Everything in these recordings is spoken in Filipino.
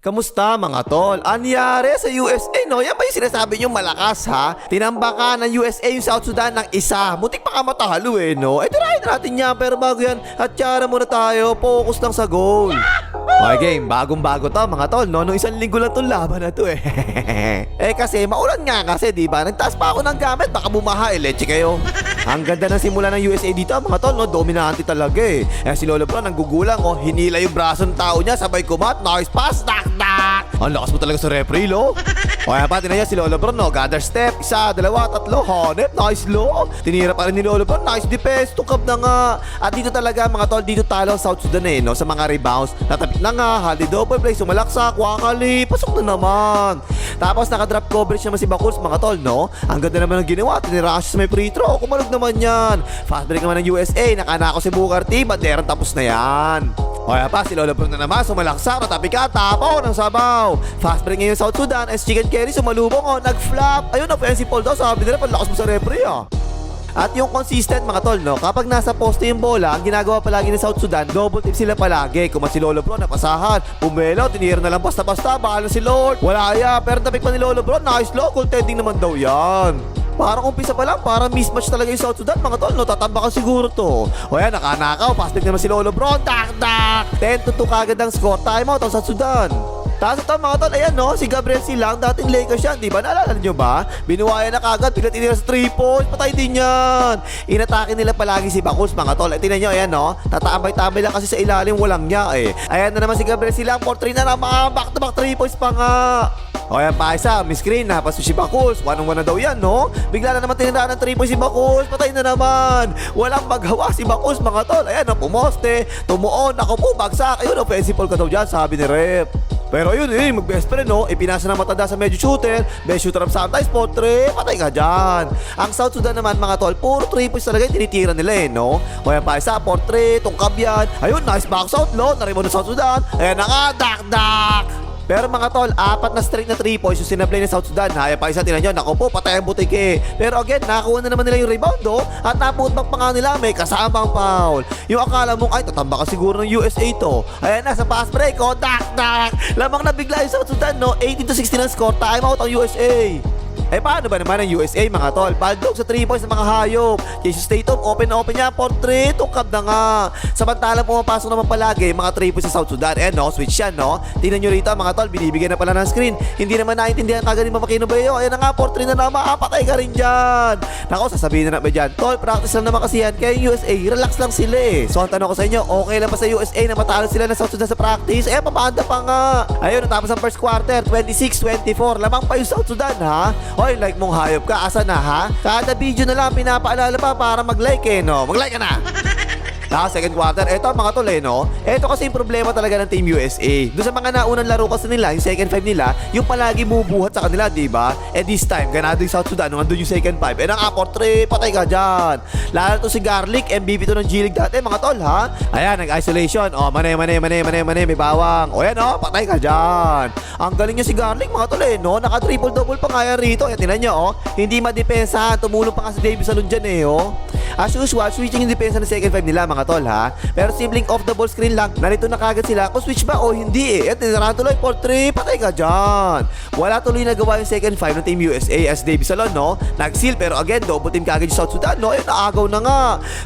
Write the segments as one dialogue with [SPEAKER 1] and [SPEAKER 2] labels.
[SPEAKER 1] Kamusta mga tol? Anyari sa USA no? Yan ba yung sinasabi nyo malakas ha? Tinambakan ng USA yung South Sudan ng isa. Mutik pa ka matalo eh no? Eh tirahin natin yan pero bago yan, hatyara muna tayo. Focus lang sa goal. Okay game, bagong bago to mga tol no? Nung isang linggo lang tong laban na to eh. eh kasi maulan nga kasi di ba? Nagtaas pa ako ng gamit, baka bumaha eh, leche kayo. Ang ganda ng simula ng USA dito mga tol no? Dominante talaga eh. Eh si Lolo Bro nanggugulang oh, hinila yung braso ng tao niya, sabay kumat, nice pass, dak dak. Ang lakas mo talaga sa referee lo. O kaya pa, tinan niya si Lolo Bro no? Gather step, isa, dalawa, tatlo, hanep, nice lo. Tinira pa rin ni Lolo Bro, nice defense, tukab na nga. At dito talaga mga tol, dito talo ang South Sudan eh, no? Sa mga rebounds, natapit na nga, hali double play, sumalaksak, wakali, pasok na naman. Tapos naka-drop coverage naman si Bakuls mga tol, no? Ang ganda naman ng ginawa, tinira siya sa may free throw, kumalog naman yan. Fast break naman ng USA, nakanako si Booker T, banderang tapos na yan. O kaya pa, si Lolo Bruno na naman, sumalaksak, natapik ka, tapo ng sabaw. Fast break ngayon South Sudan, as Chicken Carry, sumalubong, oh, nag-flop. Ayun, offensive ball daw, sabi nila, panlakas mo sa referee, ah. At yung consistent mga tol, no? Kapag nasa poste yung bola, ang ginagawa palagi ng South Sudan, double tip sila palagi. Kung si Lolo Bro, napasahan. Pumelo, tinira na lang basta-basta, bahala si Lord. Wala ya, pero tapik pa ni Lolo Bro, nice low, goaltending naman daw yan. Parang umpisa pa lang, parang mismatch talaga yung South Sudan, mga tol, no? Tatambakan siguro to. O yan, nakanakaw, pastik naman si Lolo Bro, dak dak! 10 to 2 kagad ang score, timeout ang South Sudan. Tapos ito mga tol, ayan no, si Gabriel Silang, dating Lakers yan, di ba? Naalala nyo ba? Binuwaya na kagad, bigla tinira sa 3 points, patay din yan. Inatake nila palagi si Bakus mga tol. At tingnan nyo, ayan no, tatambay-tambay lang kasi sa ilalim, walang niya eh. Ayan na naman si Gabriel Silang, 4-3 na naman, back to back 3 points pa nga. O ayan pa isa, miss screen na, paso si one on one na daw yan no. Bigla na naman tiniraan ng 3 points si Bakus, patay na naman. Walang magawa si Bakus mga tol. Ayan pumoste, tumuon, ako po, bagsak. Ayun, offensive ball ka daw dyan, sabi ni Rep. Pero yun eh, mag-best friend no, ipinasa ng matanda sa medyo shooter, best shooter of sometimes, spot trip, patay ka dyan. Ang South Sudan naman mga tol, puro 3 points talaga yung tinitira nila eh, no? O yan pa isa, portrait, tungkab yan. Ayun, nice box out, no? Narimo ng South Sudan. Ayan na nga, dak dak. Pero mga tol, apat na straight na 3 points yung sinablay ng South Sudan. Haya pa isa, tinan nyo, naku po, patay ang butik eh. Pero again, nakakuha na naman nila yung rebound do. At naputbak pa nga nila, may kasamang foul. Yung akala mong, ay, tatamba ka siguro ng USA to. Ayan na, sa fast break, oh, dak, dak. Lamang na bigla yung South Sudan, no? 18 to 16 ang score, time out ang USA. Eh paano ba naman ang USA mga tol? Baldog sa 3 points ng mga hayop. Jesus Tatum, open na open niya. Portrait, tukab na nga. Samantalang pumapasok naman palagi mga 3 points sa South Sudan. Eh no, switch yan no. Tingnan nyo rito mga tol, binibigyan na pala ng screen. Hindi naman naintindihan kagad ni Mamakino Bayo. Ayan na nga, portrait na naman. Ah, patay ka rin dyan. Nako, sasabihin na naman dyan. Tol, practice lang naman kasi yan. Kaya yung USA, relax lang sila eh. So ang tanong ko sa inyo, okay lang ba sa USA na matalo sila ng South Sudan sa practice? Eh, papanda pa nga. Ayun, natapos ang first quarter, 26-24. Lamang pa yung South Sudan ha. Hoy, like mong hayop ka. Asa na ha? Kada video na lang pinapaalala pa para mag-like eh, no? Mag-like ka na! Tapos second quarter, eto mga tol eh, no? Eto kasi yung problema talaga ng Team USA. Doon sa mga naunang laro kasi nila, yung second five nila, yung palagi bumubuhat sa kanila, di ba? Eh this time, ganado yung South Sudan, nung andun yung second five. Eh nang aport trip, patay ka dyan. Lalo to si Garlic, MVP to ng G-League dati, mga tol, ha? Ayan, nag-isolation. Oh, mane, mane, mane, mane, mane, may bawang. O yan, oh, patay ka dyan. Ang galing niya si Garlic, mga tol, eh, no? Naka-triple-double pa nga yan rito. Yan, tinan niyo, oh. Hindi madepensa. Tumulong pa nga si Davis Salon dyan, eh, oh. As usual, switching yung depensa ng second five nila mga tol ha. Pero simpleng off the ball screen lang, narito na kagad sila kung switch ba o hindi eh. At tinaraan tuloy for 3, patay ka dyan. Wala tuloy nagawa yung second five ng Team USA as Davis Salon no. Nag-seal pero again, double team kagad yung South Sudan no. Ayun, naagaw na nga.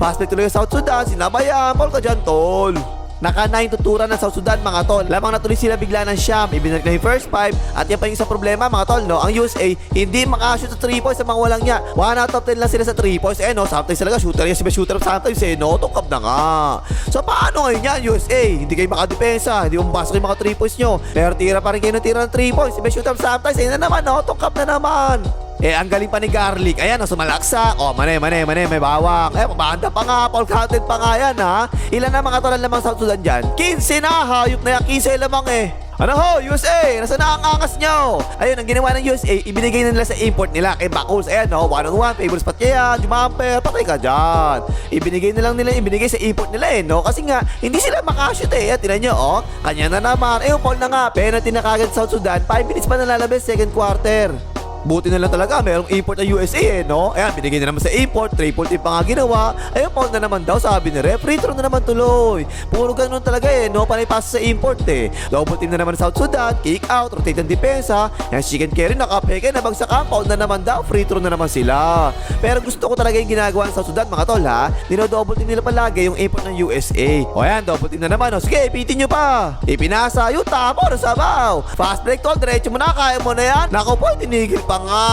[SPEAKER 1] Fast break tuloy yung South Sudan, sinabayan, Paul ka dyan tol. Naka 9 tuturan ng South Sudan mga tol. Lamang natuloy sila bigla ng Sham. Ibinalik na yung first 5. At yan pa yung isang problema mga tol, no? Ang USA, hindi makashoot sa 3 points sa mga walang niya. 1 out of 10 lang sila sa 3 points. Eh, no? Sometimes talaga shooter yan. Si shooter sometimes, eh, no? Tukab na nga. So, paano ngayon yan, USA? Hindi kayo makadepensa. Hindi mo mabasa kayo mga 3 points nyo. Pero tira pa rin kayo ng tira ng 3 points. Si shooter sometimes, eh, na naman, no? Tukab na naman. Eh, ang galing pa ni Garlic. Ayan, oh, sumalaksak. Oh, mane, mane, mane, may bawak. Eh, pabanda pa nga. Paul counted pa nga yan, ha? Ilan na mga tolan lamang South Sudan dyan? 15 na, hayop na yan. 15 lamang eh. Ano ho, USA? Nasaan na ang angas nyo? Ayun, ang ginawa ng USA, ibinigay na nila sa import nila kay Bakuls. Ayan, no? One on one, favors spot kaya, jumamper, patay ka dyan. Ibinigay na lang nila, ibinigay sa import nila eh, no? Kasi nga, hindi sila makashoot eh. At tinan nyo, oh, kanya na naman. Eh, Paul na nga, penalty na kagad South Sudan. 5 minutes pa nalalabas, second quarter. Buti na lang talaga, mayroong import ng USA eh, no? Ayan, binigay na naman sa import, triple team pa nga ginawa. Ayun, pound na naman daw, sabi ni Ref. Free throw na naman tuloy. Puro ganun talaga eh, no? Panay pasa sa import eh. Double team na naman South Sudan, kick out, rotate ang depensa. Yan, chicken carry, nakapeke, nabagsak ang pound na naman daw, free throw na naman sila. Pero gusto ko talaga yung ginagawa ng South Sudan, mga tol, ha? Dino-double team nila palagi yung import ng USA. O yan, double team na naman, o. Sige, ipitin nyo pa. Ipinasa, yung tapo, sabaw. Fast break, tol, diretso mo na, kaya mo na yan. Nako po, tinigil pa nga.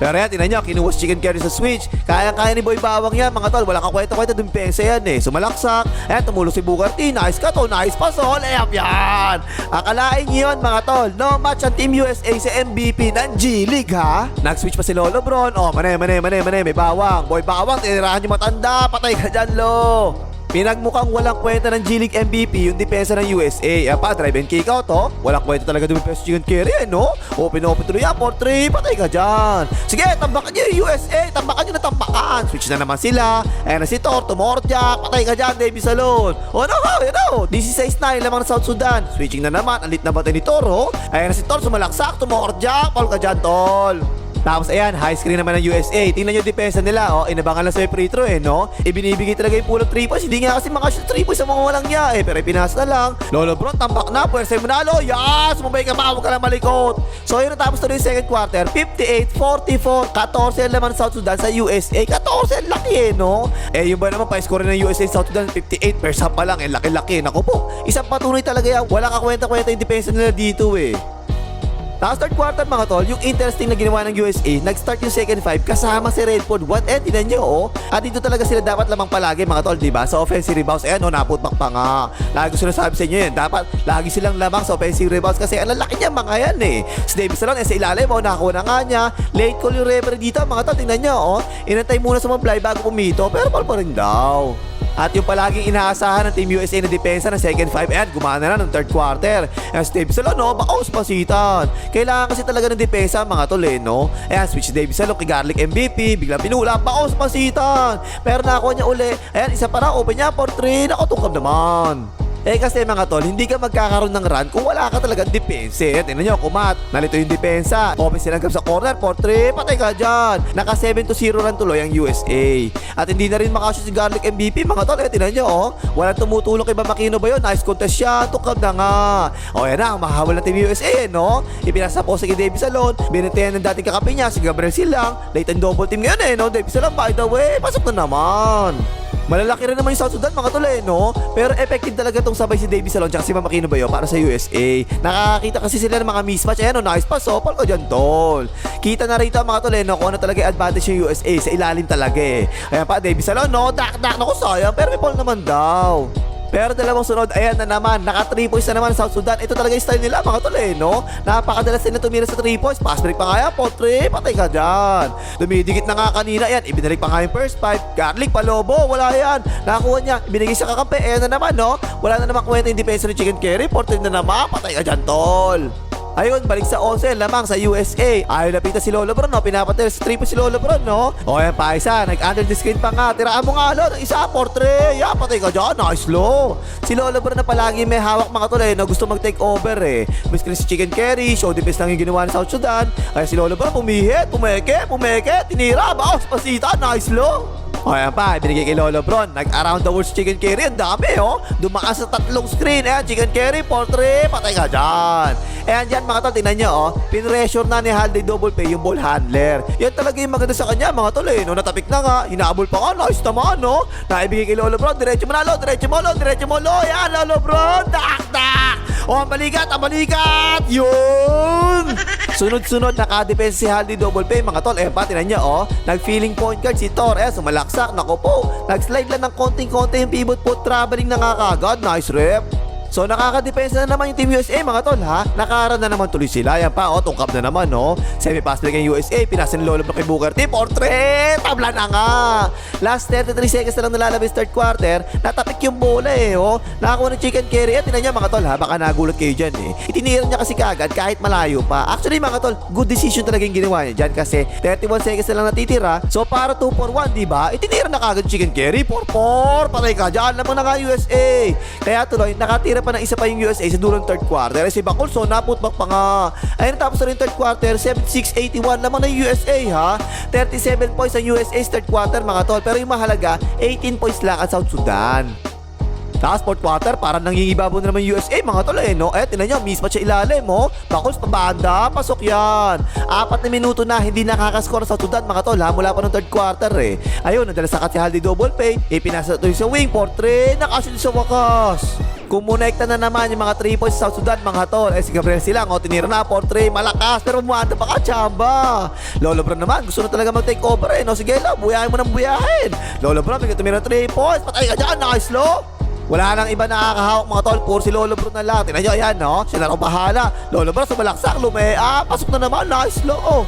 [SPEAKER 1] Pero yan, tinan nyo, kinuha si chicken curry sa switch. Kaya-kaya ni Boy Bawang yan, mga tol. Walang kakwenta-kwenta, dumpensa yan eh. Sumalaksak. Ayan, tumulong si Booker T. Nice cut, oh, nice pass, oh. Layup yan. Akalain nyo yun, mga tol. No match ang Team USA sa MVP ng G-League, ha? Nag-switch pa si Lolo Bron. Oh, mane, mane, mane, mane. May bawang. Boy Bawang, tinirahan yung matanda. Patay ka dyan, lo. Pinagmukhang walang kwenta ng G-League MVP yung depensa ng USA. Yan pa, drive and kick out, oh. Walang kwenta talaga dumipensa chicken carry, eh, no? Open open tuloy yan, for 3, patay ka dyan. Sige, tambakan nyo yung USA, tambakan nyo na tambakan. Switch na naman sila. Ayan na si Thor, tumorjak, patay ka dyan, Davey Salon. Oh, no, oh, yan oh. 16-9 lamang ng South Sudan. Switching na naman, alit na batay ni Toro. Ayan na si Thor, sumalaksak, tumorjak, paul ka dyan, tol. Tapos ayan, high screen naman ng USA. Tingnan nyo depensa nila, oh. Inabangan lang sa free throw, eh, no? Ibinibigay talaga yung pulot 3 points. Hindi nga kasi mga shoot 3 points sa mga walang niya, eh. Pero ipinas na lang. Lolo Bron, tambak na. Pwersa yung manalo. Yes! Mabay ka pa, huwag ka lang malikot. So, yun natapos tuloy yung second quarter. 58-44. 14 ang laman ng South Sudan sa USA. 14, laki eh, no? Eh, yung ba naman, pa-score ng USA South Sudan, 58. First half pa lang, eh, laki-laki. Naku po, isang patunay talaga yan. Walang kakwenta-kwenta yung depensa nila dito, eh. Tapos third quarter mga tol, yung interesting na ginawa ng USA, nag-start yung second five kasama si Redford. What eh, tinan nyo oh. At dito talaga sila dapat lamang palagi mga tol, di ba? Sa offensive rebounds, ayan oh, naputbak pa nga. Lagi ko sinasabi sa inyo yan, dapat lagi silang lamang sa offensive rebounds kasi ang lalaki niya mga yan eh. Si Davis Salon, eh, sa ilalim oh, nakakuha na nga niya. Late call yung referee dito mga tol, tingnan nyo oh. Inantay muna sa mga fly bago pumito, pero pal pa rin daw. At yung palaging inaasahan ng Team USA na depensa ng second five, ayan, gumana na ng third quarter. Ayan, si Davis Salon, no, bakaos pasitan. Kailangan kasi talaga ng depensa mga tol, eh, no? Ayan, switch Davis Salon kay Garlic MVP, biglang pinula, bakaos pasitan. Pero nakuha niya uli. Ayan, isa pa na, open niya for three, nakatungkab naman. Eh kasi mga tol, hindi ka magkakaroon ng run kung wala ka talagang depensa. Tingnan nyo, kumat. Nalito yung depensa. Open silang sa corner, for 3, patay ka dyan. Naka 7 to 0 lang tuloy ang USA. At hindi na rin makashoot si Garlic MVP, mga tol. Eh, tingnan nyo, oh. Walang tumutulong kay Bamakino ba yun? Nice contest siya, tukab na nga. O yan na, ang mahawal ng Team USA, eh, no? Ipinasa po si Davis Salon, binitayan ng dating kakapi niya, si Gabriel Silang. Late and double team ngayon, eh, no? Davis Salon, by the way, pasok na naman. Malalaki rin naman yung South Sudan mga tol eh, no? Pero effective talaga tong sabay si Davis Salon tsaka si Mamakino Bayo para sa USA. Nakakakita kasi sila ng mga mismatch. Ayan, no, nice pass, oh, pal ko dyan, tol. Kita na rito mga tol eh, no? Kung ano talaga advantage yung USA. Sa ilalim talaga eh. Ayan pa, Davis Salon, no? Dak, dak, naku, sayang. Pero may ball naman daw. Pero dalawang sunod, ayan na naman, naka 3 points na naman South Sudan. Ito talaga yung style nila, mga tol eh, no? Napakadalas nila tumira sa 3 points. Pass break pa nga yan, po 3, patay ka dyan. Dumidikit na nga kanina, yan, ibinalik pa nga yung first five. Garlic, palobo, wala yan. Nakakuha niya, ibinigay sa kakampi, ayan na naman, no? Wala na naman kwenta yung depensa ni Chicken Carry, 14 na naman, patay ka dyan, tol. Ayun, balik sa 11, lamang sa USA. Ayaw napita si Lolo Bron, no? Pinapatay sa triple si Lolo Bron, no? O yan pa nag-under the screen pa nga. Tiraan mo nga, lo, ng isa, portrait. Yeah, patay ka dyan, nice low. Si Lolo Bron na palagi may hawak mga tol, eh, na gusto mag-take over, eh. Miskin si Chicken Carry, show defense lang yung ginawa ng South Sudan. Ay, si Lolo Bron, pumihit, pumeke, pumeke, tinira, baos, pasita, nice low. O yan pa, binigay kay Lolo Bron. Nag-around the world chicken carry. Ang dami, oh. Dumaan sa tatlong screen. Ayan, chicken carry, portrait. Patay ka dyan. Ayan dyan, mga tol, tingnan nyo, oh. Pinressure na ni Halday Double Pay yung ball handler. Yan talaga yung maganda sa kanya, mga tol, eh. No, natapik na nga. Hinabol pa nga. Nice naman, no? Naibigay kay Lolo Bron. Diretso mo na, lo. Diretso mo, lo. Diretso mo, lo. Yan, Lolo Bron. Dak, dak. O, ang balikat, ang balikat. Yun. Sunod-sunod, nakadepense si Halday Double Pay, mga tol. Eh, pa, tingnan nyo, oh. Nag-feeling point guard si Thor. Eh, sumalaksak. Nako po. Nag-slide lang ng konting-konti yung pivot po. Traveling na nga kagad. Nice rep. So nakakadepensa na naman yung Team USA mga tol ha. Nakara na naman tuloy sila. Yan pa, oh, tungkap na naman no. Semi-pass break yung USA. Pinasa ni Lolo kay Booker T. Portrait! Tabla na nga. Last 33 seconds na lang nalalabas third quarter. Natapik yung bola eh. Oh. Nakakuha ng chicken carry. At tinan niya mga tol ha. Baka nagulat kayo dyan eh. Itinira niya kasi kagad kahit malayo pa. Actually mga tol, good decision talaga yung ginawa niya dyan kasi 31 seconds na lang natitira. So para 2 for 1, di ba? Itinira na kagad chicken carry. 4-4. Patay ka dyan. Mo na nga USA. Kaya tuloy, nakatira nakatira pa ng isa pa yung USA sa dulo ng third quarter. Si Bakul, so naputbak pa nga. Ayun, tapos na rin third quarter, 76-81 lamang ng USA ha. 37 points ang USA sa third quarter mga tol. Pero yung mahalaga, 18 points lang ang South Sudan. Tapos fourth quarter, parang nangingibabaw na naman USA, mga tol eh, no? Eh, tinan nyo, mismatch sa ilalim, oh. Bakuls, pabanda, pasok yan. Apat na minuto na, hindi nakakaskor sa Sudan, mga tol, ha? Mula pa ng third quarter, eh. Ayun, nadala sa si Haldi double pay, ipinasa ito sa wing, for 3, nakasil sa wakas. Kumonekta na naman yung mga 3 points sa Sudan, mga tol. Eh, si Gabriel silang, oh, tinira na, for 3, malakas, pero umuanda pa ka, chamba. Lolo Bro naman, gusto na talaga mag-take over, eh, no? Sige, lo, buyahin mo ng buyahin. Lolo Bro, bigyan tumira 3 points, patay ka dyan, nice, lo. Wala nang iba nakakahawak mga tol, puro si Lolo Bro na lang. Tingnan nyo, ayan, no? Sila raw bahala. Lolo Bro, sumalaksak, lumea, pasok na naman, nice, lo. Oh.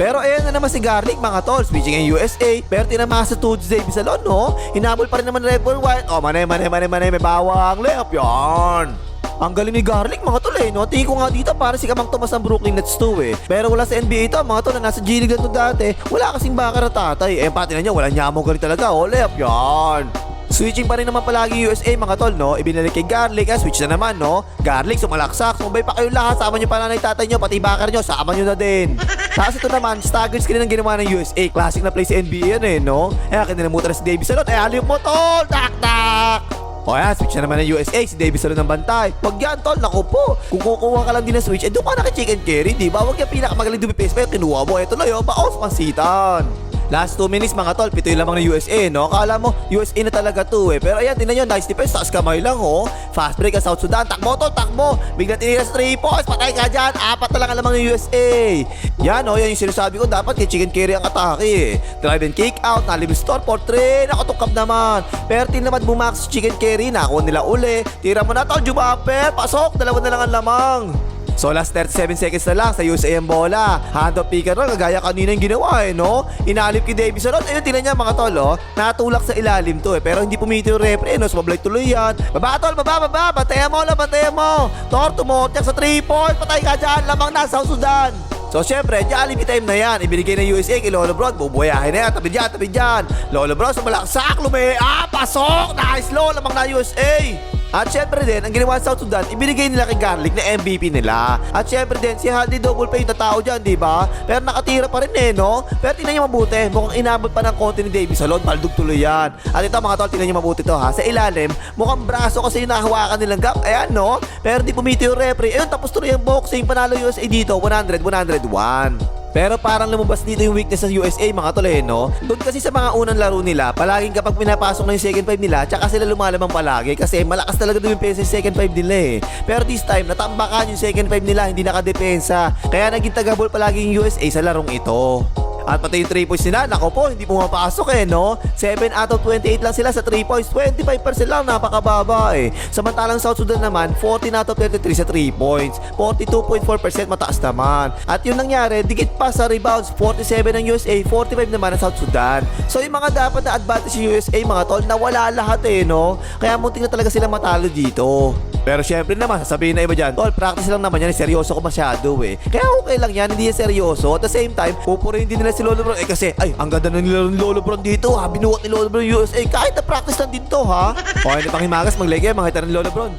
[SPEAKER 1] Pero ayan na naman si Garlic mga tol, switching ang USA, pero tinamasa sa Tuesday Bisalon, no? Hinabol pa rin naman Red Bull White. Oh, manay, manay, manay, manay, may bawang layup, yan. Ang galing ni Garlic mga tol eh, no? Tingin ko nga dito para si Kamang Tomas ng Brooklyn Nets 2 eh. Pero wala sa NBA ito, mga tol na nasa G League lang to dati, wala kasing baka na tatay. Eh, pati na niya, wala niya mo galing talaga, oh, layup, yan. Switching pa rin naman palagi USA mga tol, no? Ibinalik kay Garlic, ah, switch na naman, no? Garlic, sumalaksak, sumabay pa kayo lahat, sama nyo pa nanay tatay nyo, pati bakar nyo, sama nyo na din. Tapos ito naman, staggered screen ang ginawa ng USA, classic na play sa NBA yan eh, no? Eh, kinalimutan na si Davis Salot, eh, aliyop mo tol, tak tak! O yan, switch na naman ng USA, si Davis Salot ng bantay. Wag yan, tol, naku po. Kung kukuha ka lang din ng switch, eh doon ka na kay chicken carry, di ba? Wag yung pinakamagaling dumipis pa yung kinuha mo. Ito na yun, baos pansitan. Last 2 minutes mga tol, pito yung lamang ng USA, no? Akala mo, USA na talaga to eh. Pero ayan, tingnan nyo, nice defense, taas kamay lang, oh. Fast break ang South Sudan, takbo tol, takbo. Bigla tinira sa 3 points, patay ka dyan. Apat na lang ang lamang ng USA. Yan, oh, yan yung sinasabi ko, dapat kay chicken carry ang atake eh. Drive and kick out, nalim store for 3, nakatungkap naman. Pero naman bumax chicken carry, nakuha nila uli. Tira mo na tol, Jumaper, pasok, dalawa na lang ang lamang. So last 37 seconds na lang sa USA ang bola. Hand off picker roll, kagaya kanina yung ginawa eh, no? Inalip kay Davis Roll. Ayun, tingnan niya mga tol, oh. Natulak sa ilalim to eh. Pero hindi pumiti yung referee, no? Sumablay tuloy yan. Baba tol, baba, baba. Bantayan mo lang, bantayan mo. Tor, tumotyak sa 3 point. Patay ka dyan. Lamang na, South Sudan. So syempre, Jollibee time na yan. Ibinigay ng USA kay Lolo Bro. Bubuyahin na yan. Tabi dyan, tabi dyan. Lolo Bro, sumalaksak, lumea. Ah, pasok. Nice low. Lamang na USA. At syempre din, ang ginawa sa South Sudan, ibinigay nila kay Garlic na MVP nila. At syempre din, si Haldi double pay na tao dyan, di ba? Pero nakatira pa rin eh, no? Pero tingnan nyo mabuti, mukhang inabot pa ng konti ni Davis Salon, baldog tuloy yan. At ito mga tol, tingnan nyo mabuti to ha. Sa ilalim, mukhang braso kasi yung nahawakan nilang gap. Ayan, no? Pero di pumito yung referee. Ayun, tapos tuloy ang boxing. Panalo USA dito, 100, 101. Pero parang lumabas dito yung weakness sa USA mga tol eh, no? Doon kasi sa mga unang laro nila, palaging kapag pinapasok na yung second five nila, tsaka sila lumalabang palagi kasi malakas talaga doon yung pesa yung second five nila eh. Pero this time, natambakan yung second five nila, hindi nakadepensa. Kaya naging tagabol palagi yung USA sa larong ito. At pati yung 3 points nila, nako po, hindi pumapasok eh, no? 7 out of 28 lang sila sa 3 points, 25% lang, napakababa eh. Samantalang South Sudan naman, 14 out of 33 sa 3 points, 42.4% mataas naman. At yun nangyari, dikit pa sa rebounds, 47 ng USA, 45 naman ng South Sudan. So yung mga dapat na advantage ng USA, mga tol, nawala lahat eh, no? Kaya muntik na talaga sila matalo dito. Pero syempre naman, sasabihin na iba dyan, tol, practice lang naman yan, seryoso ko masyado eh. Kaya okay lang yan, hindi yan seryoso. At the same time, pupurihin din nila si Lolo Bron. Eh kasi, ay, ang ganda na nila ni Lolo Bron dito ha. Binuhat ni Lolo Bron USA. Kahit na practice lang din to ha. O, hindi pang himagas, mag-leg mga hita ni Lolo Bron.